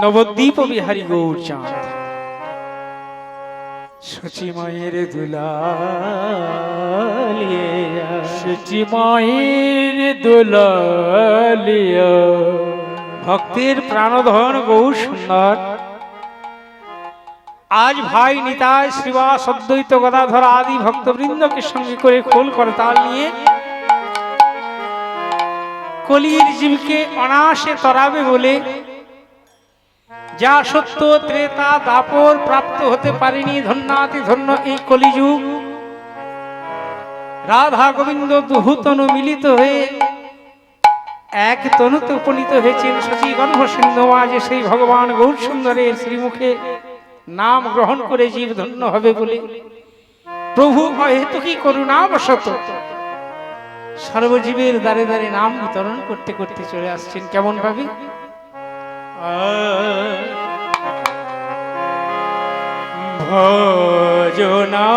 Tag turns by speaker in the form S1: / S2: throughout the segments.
S1: নবদ্বীপ বিহারী গৌর চাঁদ। সচি মায়ের দুলালিয়ে। সচি মায়ের দুলালিয়া। ভক্তের প্রাণধন গৌর সুন্দর। আজ ভাই নিতাই শ্রীবাস অদ্বৈত গদাধর আদি ভক্তবৃন্দকে সঙ্গে করে খোল করতাল নিয়ে কলির জীবকে অনাসে তরাবে বলে যা সত্য ত্রেতা দাপর প্রাপ্ত হতে পারেনি ধন্যাতি ধন্য এই কলিযুগ। রাধা গোবিন্দ দুহুতনু মিলিত হয়ে এক তনুতে উপনীত হয়েছেন শচী গর্ভ সিন্ধু আজ সেই ভগবান গৌর সুন্দরের শ্রীমুখে নাম গ্রহণ করে জীব ধন্য হবে বলে। প্রভু অহেতুকি করুণা বসত সর্বজীবের দ্বারে দ্বারে নাম বিতরণ করতে করতে চলে আসছেন। কেমন ভাবে? ভজনা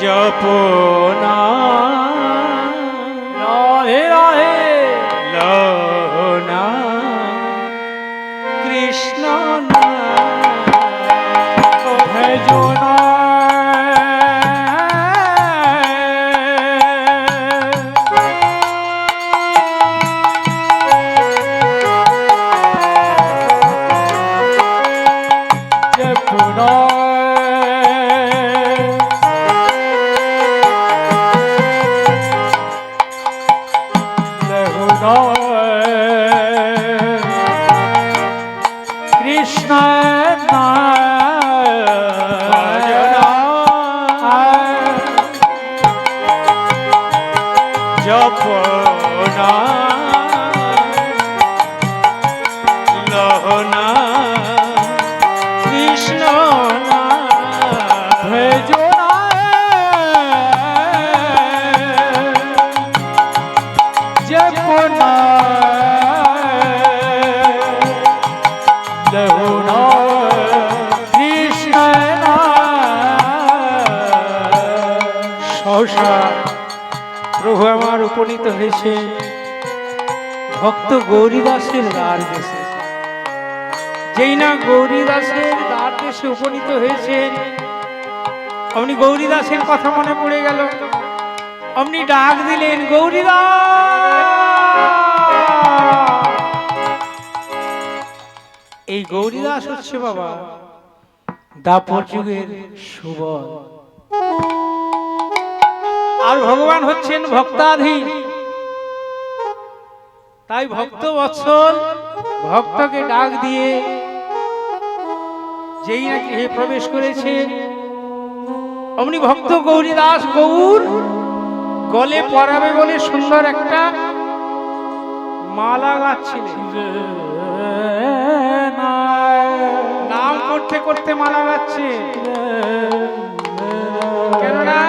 S1: জপনা কৃষ্ণ জপনা সহসা প্রভু আমার উপনীত হয়েছে ভক্ত গৌরীদাসের দ্বার দেশে যেই না গৌরীদাসের দ্বার দেশে উপনীত হয়েছেন। অমনি গৌরীদাসের কথা মনে পড়ে গেল। অমনি ডাক দিলেন, গৌরীদাস! এই গৌরীদাস হচ্ছে বাবা। দাপর যুগের সুবল। আর ভগবান হচ্ছেন ভক্তাধীন। তাই ভক্ত বৎসল ভক্তকে ডাক দিয়ে যেই গৃহে প্রবেশ করেছে, অমনি ভক্ত গৌরীদাস গৌর গলে পরাবে বলে সুন্দর একটা মালা গাচ্ছিলেন। করতে করতে মালা গাচ্ছে। কেননা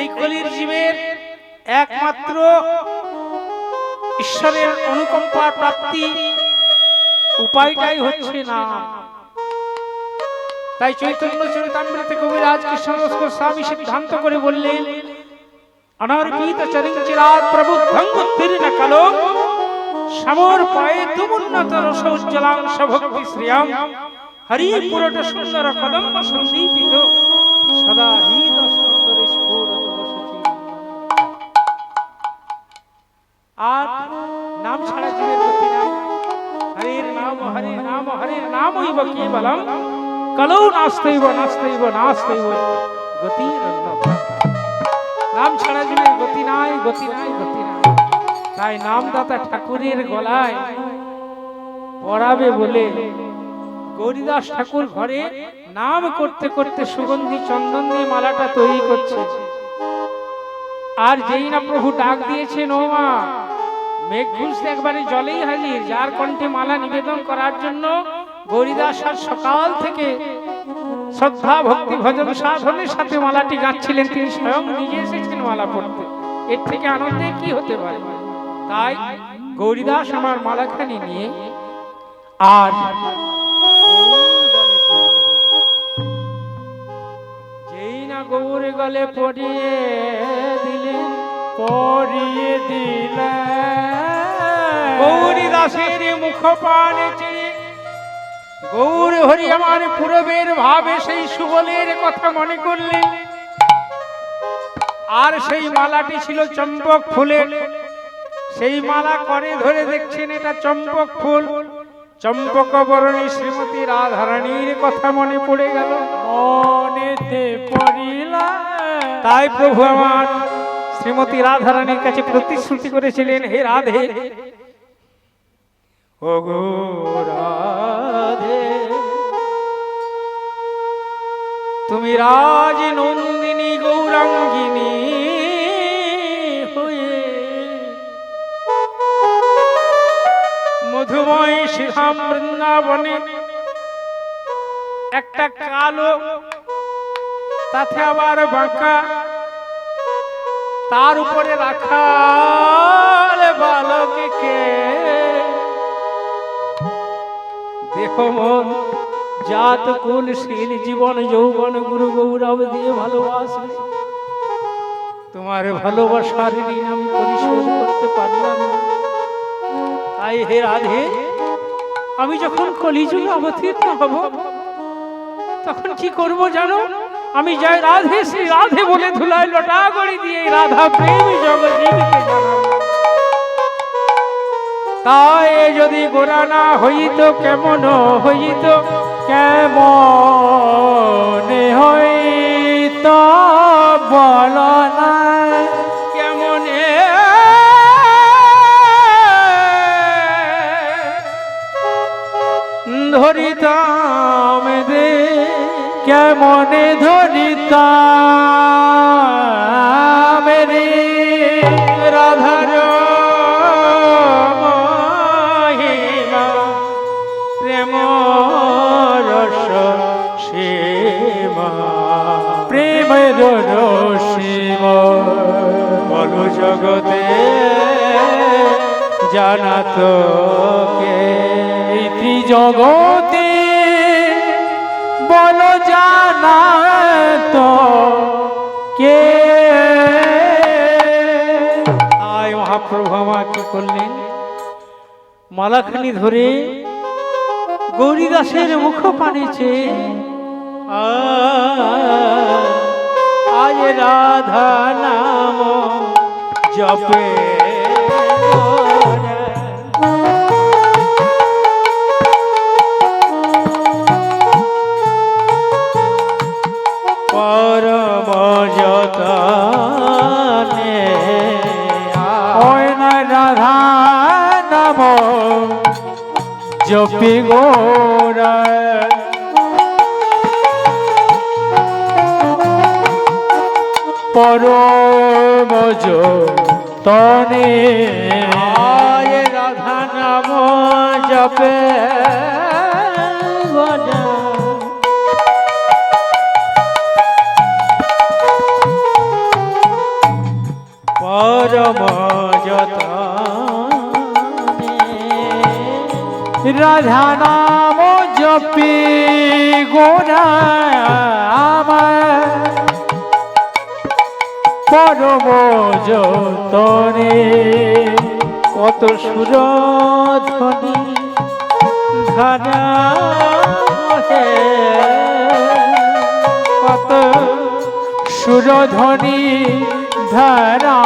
S1: এই কলির জীবের একমাত্র ঈশ্বরের অনুকম্পার প্রাপ্তি উপায়টাই হচ্ছে না তাই চৈতন্য চরিতামৃত কবিরাজ কৃষ্ণদাস স্বামী সিদ্ধান্ত করে বললেন, অনার্পিত চরিঞ্চিরাত প্রবুদ্ধং বুদ্ধির্ন কালো, সমর পায়ে তুমুন্নত রস উজ্জ্বলাংশ ভক্তি শ্রিয়াম হরি পুরট সুন্দর, কদম্ব সন্দীপিত সদা হৃদ সুন্দর স্ফুরত বসতি আর নাম ছাড়া জীবের গতি হরির নাম হরির নাম, হরির নামইব কেবলম। কলৌ নাস্তৈব নাস্তৈব নাস্তৈব গতির নাম ছাড়া জীবের গতি নাই গতি নাই গতি নাই। তাই নামদাতা ঠাকুরের গলায় পড়াবে বলে গৌরীদাস ঠাকুর ঘরে নাম করতে করতে সুগন্ধি চন্দন দিয়ে মালাটা তৈরি করছে। আর যেই না প্রভু ডাক দিয়েছেন ও মা মেঘ একবারে জলেই হাজির, যার কণ্ঠে মালা নিবেদন করার জন্য গৌরীদাস আর সকাল থেকে শ্রদ্ধা ভক্তি ভজন সাধনের সাথে মালাটি গাচ্ছিলেন তিনি স্বয়ং নিজে এসেছেন মালা পড়তে। এর থেকে আনন্দে কি হতে পারে? তাই গৌরীদাস আমার মালাখানি নিয়ে আর গৌর গলে পড়িয়ে দিলেন পড়িয়ে দিলেন গৌরী দাসের মুখ পানে গৌর হরি আমার পূরবের ভাবে সেই সুবলের কথা মনে করলেন আর সেই মালাটি ছিল চম্পক ফুলের। সেই মালা করে ধরে দেখছেন এটা চম্পক ফুল। চম্পক বরণী শ্রীমতী রাধারানীর কথা মনে পড়ে গেল।
S2: মনেতে পড়িলা।
S1: তাই প্রভু আমার শ্রীমতী রাধারানীর কাছে প্রতিশ্রুতি করেছিলেন হে রাধে। ও গো রাধে। তুমি রাজ নন্দিনী গৌরাঙ্গিনী মধুময় শ্রীধাম বৃন্দাবনে। একটা কালো তাতে আবার বাঁকা। তার উপরে রাখাল বালককে। দেখো মন, জাত শীল, জীবন, যৌবন, গুরু গৌরব দিয়ে ভালোবাসলে তোমার ভালোবাসার ঋণ আমি পরিশোধ করতে পারলাম না। তাই হে রাধে। আমি যখন কলিযুগে অবতীর্ণ হব, তখন কি করব জানো? আমি যাই রাধে, শ্রী রাধে বলে ধুলাই লটা গড়ি দিয়ে রাধা প্রেম জগজীবীকে তাই যদি গোরা না হইত, কেমন হইত?
S2: কেমনে হইত বল
S1: ধরিতাম দে
S2: কেমনে ধরিতা মেরে
S1: রাধার প্রেম রস সীমা।
S2: প্রেমের রসিম
S1: বলো জগতে জানাত
S2: জগতে বল জানা তো কে?
S1: তাই মহাপ্রভু আমার কি করলেন? মালাখানি ধরে গৌরীদাসের মুখ পানিছে। আজ রাধা নাম জপে।
S2: জপি গোরা। পরমজ তনে
S1: আয় রাধা নাম জপে পরম
S2: রাধা নাম জপি গোরা আমার। পরম যতনে
S1: কত সুরধ্বনি ধারা কত
S2: সুরধ্বনি ধারা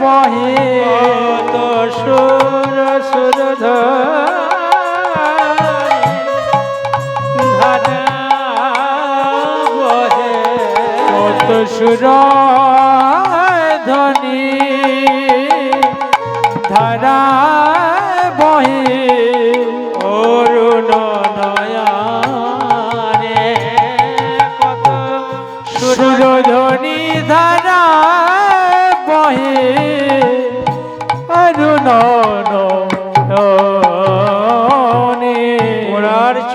S2: বহে।
S1: কত সুর সুর ধারা বহে।
S2: কত সুর ধ্বনি ধারা বহে।
S1: অরুণ কত সুর।
S2: সুরধ্বনি ধারা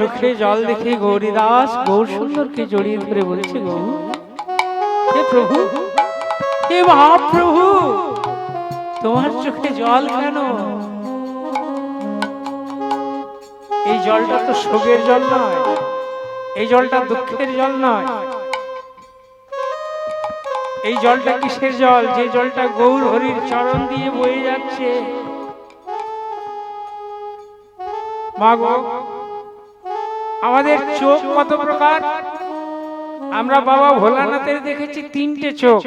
S1: চোখে জল দেখে গৌরীদাস গৌর সুন্দরকে জড়িয়ে ধরে বলছে, গৌ, হে প্রভু, হে মহাপ্রভু, তোমার চোখে জল কেন? এই জলটা তো শোকের জল নয়, এই জলটা দুঃখের জল নয়। এই জলটা কিসের জল? যে জলটা গৌর হরির চরণ দিয়ে বয়ে যাচ্ছে। মা গো আমাদের চোখ কত প্রকার? আমরা বাবা ভোলানাথের দেখেছি তিনটে চোখ।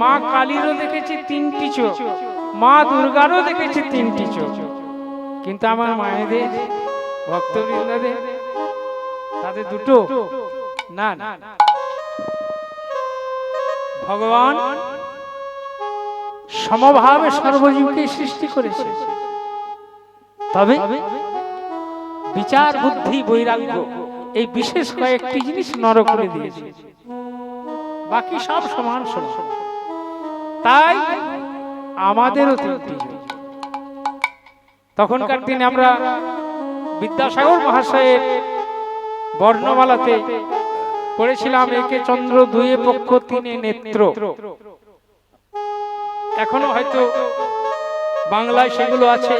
S1: মা কালীরও দেখেছি তিনটি চোখ। মা দুর্গারও দেখেছি তিনটি চোখ। কিন্তু আমার মায়েদের ভক্তবৃন্দদের তাদের দুটো। না না। ভগবান সমভাবে সর্বজীবকে সৃষ্টি করেছে। তবে বিচার, বুদ্ধি, বৈরাগ্য, এই বিশেষ কয়েকটি জিনিস নর করে দিয়েছে। বাকি সব সমান সমান। তাই আমাদেরও তখনকার দিনে আমরা বিদ্যাসাগর মহাশয়ের বর্ণমালাতে পড়েছিলাম, একে চন্দ্র, দুয়ে পক্ষ, তিনে নেত্র। এখনও হয়তো বাংলায় সেগুলো আছে।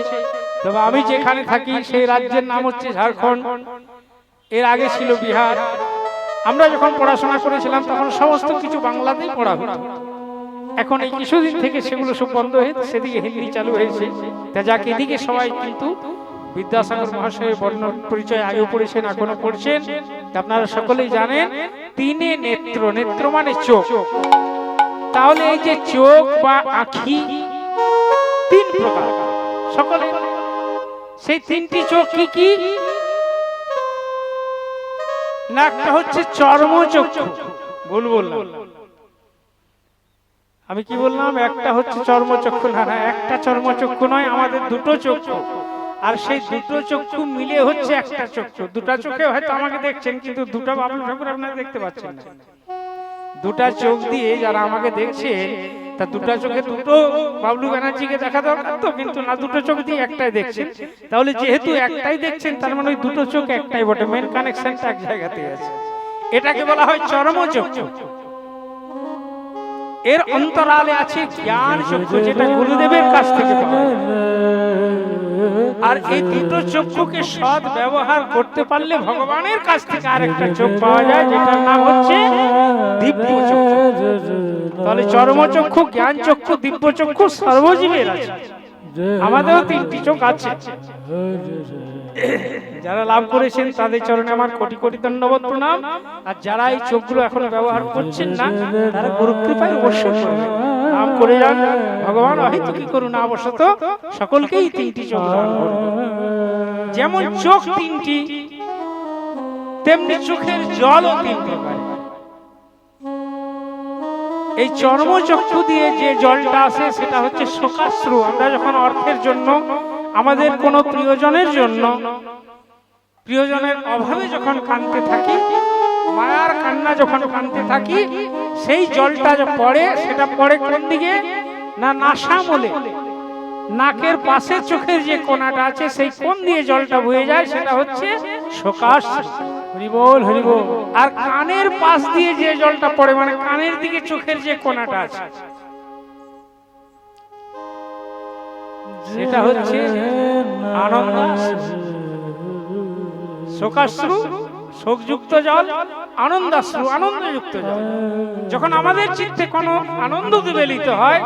S1: তবে আমি যেখানে থাকি, সেই রাজ্যের নাম হচ্ছে ঝাড়খণ্ড। এর আগে ছিল বিহার। আমরা যখন পড়াশোনা করেছিলাম, তখন সমস্ত কিছু বাংলাতেই পড়া হতো। এখন এই কিছুদিন থেকে সেগুলো সব বন্ধ হয়ে সেদিকে হিন্দি চালু হয়েছে। তা যাক, এদিকে সবাই কিন্তু বিদ্যাসাগর মহাশয়ের বর্ণ পরিচয় আগেও পড়েছেন এখনও পড়ছেন। আপনারা সকলেই জানেন, তিনে নেত্র নেত্র মানে চোখ। তাহলে এই যে চোখ বা আখি, তিন প্রকার। সকলে সেই তিনটি চোখ কি? কি না, একটা হচ্ছে চর্মচক্ষু ভুল বললাম। আমি কি বললাম? একটা হচ্ছে চর্মচক্ষু না না, একটা চর্মচক্ষু নয়, আমাদের দুটো চক্ষু। আর সেই দুটো চক্ষু মিলে হচ্ছে একটা চক্ষু। দুটা চোখে হয়তো আমাকে দেখছেন, কিন্তু দুটো বাবু ঠাকুর আপনারা দেখতে পাচ্ছেন না। দুটা চোখ দিয়ে যারা আমাকে দেখছে তা দুটো চোখে দুটো বাবলু ব্যানার্জিকে দেখা দরকার তো, কিন্তু না দুটো চোখ দিয়ে একটাই দেখছেন। তাহলে যেহেতু একটাই দেখছেন, তার মানে ওই দুটো চোখ একটাই বটে মেন কানেকশনটা এক জায়গাতে আছে। এটাকে বলা হয় চরম চোখ এর অন্তরালে আছে জ্ঞান চক্ষু যেটা গুরুদেবের কাছ থেকে পাওয়া। আর এই দুটো চক্ষুকে সৎ ব্যবহার করতে পারলে ভগবানের কাছ থেকে আরেকটা চোখ পাওয়া যায়, যেটার নাম হচ্ছে দিব্য চক্ষু। তাহলে চর্মচক্ষু জ্ঞান চক্ষু, দিব্য চক্ষু সর্বজীবের আছে। আমাদেরও তিনটি চোখ আছে। যারা লাভ করেছেন তাদের চরণে আমার কোটি কোটি ধন্যবাদ, প্রণাম। আর যারা এই চোখগুলো এখনও ব্যবহার করছেন না, তারা গুরু কৃপায় অবশ্যই নাম করে যান। ভগবান অহিত কি করুন? অবশ্যত সকলকেই তিনটি চোখ দান যেমন চোখ তিনটি, তেমনি চোখের জলও তিন এই চর্মচক্ষু দিয়ে যে জলটা আসে, সেটা হচ্ছে শোকাশ্রু। আমরা যখন অর্থের জন্য, আমাদের কোনো প্রিয়জনের জন্য, প্রিয়জনের অভাবে যখন কাঁদতে থাকি মায়ার কান্না যখন কাঁদতে থাকি, সেই জলটা পড়ে, সেটা পড়ে কোন দিকে? না নাসা মলে। নাকের পাশে চোখের যে কোনাটা আছে, সেই কোন দিয়ে জলটা বয়ে যায়, সেটা হচ্ছে শোকাশ্রু
S2: হরিবল হরিবল
S1: আর কানের পাশ দিয়ে যে জলটা পড়ে মানে কানের দিকে চোখের যে কোনাটা আছে। সেটা হচ্ছে আনন্দাশ্রু শোকাশ্রু শোকযুক্ত জল। আনন্দাশ্রু আনন্দযুক্ত জল। যখন আমাদের চিত্তে কোনো আনন্দ বিবেলিত হয়,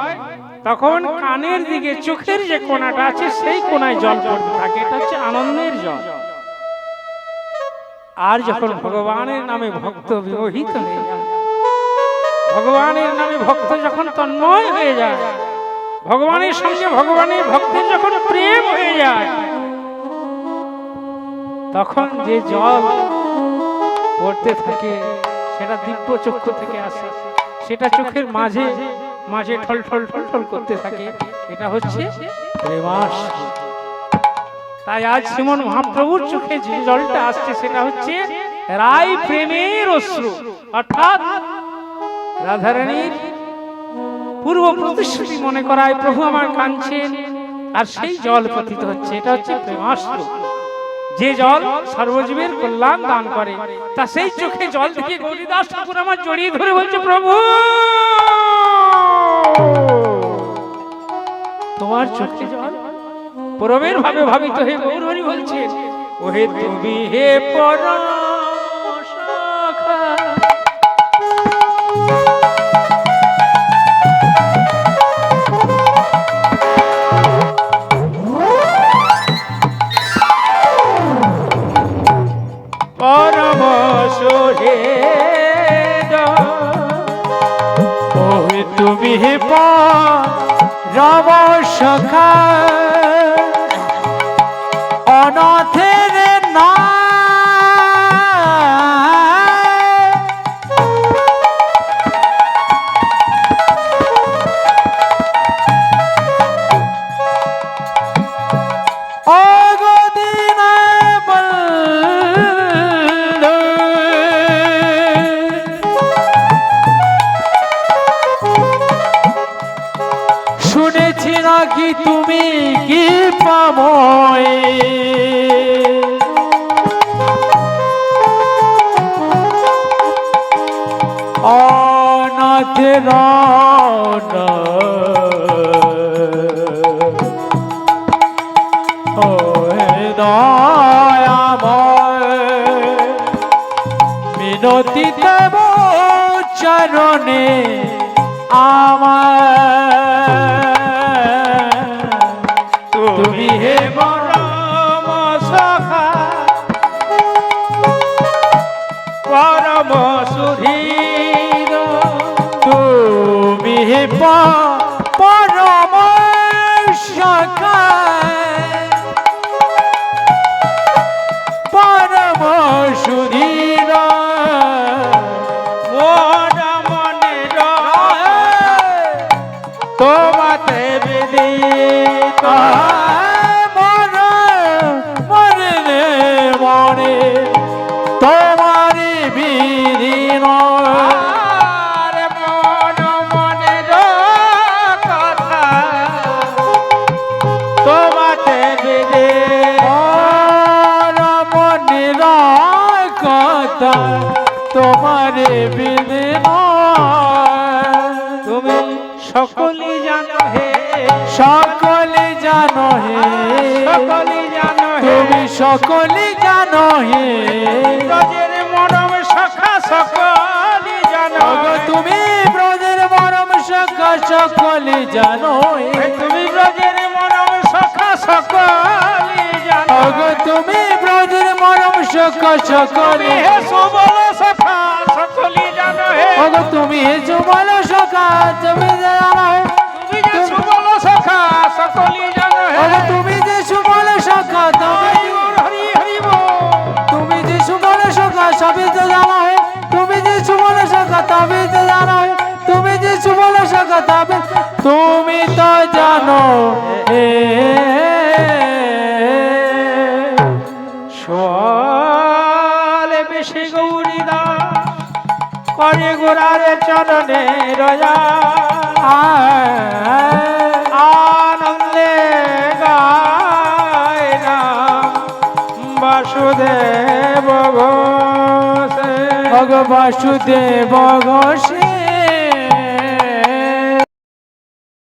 S1: তখন কানের দিকে, চোখের যে কোনাটা আছে, সেই কোনায় জল পড়তে থাকে। এটা হচ্ছে আনন্দের জল। আর যখন ভগবানের নামে ভক্ত বিমোহিত হয়ে যায়, ভগবানের নামে ভক্ত যখন তন্ময় হয়ে যায়, ভগবানের সঙ্গে ভগবানের ভক্তের যখন প্রেম হয়ে যায়, তখন যে জল পড়তে থাকে, সেটা দিব্য চক্ষু থেকে আসে। সেটা চোখের মাঝে মাঝে ঠল ঠল ঠল ঠল করতে থাকে। এটা হচ্ছে তাই আজ শ্রীমন মহাপ্রভুর চোখে যে জলটা আসছে, সেটা হচ্ছে রাই প্রেমের অশ্রু। অর্থাৎ রাধারানীর পূর্ব প্রতিশ্রুতি মনে করায় প্রভু আমার কাঁদছেন, আর সেই জল পতিত হচ্ছে। এটা হচ্ছে প্রেমাশ্রু। যে জল সর্বজীবের কল্যাণ দান করে, তা সেই চোখে জল থেকে গৌরীদাস ঠাকুর আমার জড়িয়ে ধরে বলছে, প্রভু! তোমার চোখে জল? পরমের ভাবে ভাবিত হয়ে গৌরী বলছে, ওহে তুমি হে পরম সখা
S2: তুমি কি পাবই অনাথের মিনতি দেব চরণে আমার
S1: Ah! জানো হে? ব্রজের মরম সখা সকলই জানো
S2: তুমি ব্রজের মরম সখা সকলে জানো হে?
S1: তুমি ব্রজের মরম সখা সকলই জানো
S2: তুমি ব্রজের মরম সখা সকলে
S1: হে সুবল সখা সকলই জানো হে।
S2: তুমি হে যুবল সখা তুমি জানো হে?
S1: তুমি সুবল সখা সকলই জানো হে।
S2: তুমি সুবল তবে তো জানো, তুমি যে সুবল সখা তবে তুমি তো জানো। হে
S1: বেশি গৌরী দাস, করে গোড়ারে চরণে রয়া
S2: বাসুদেব ঘোষে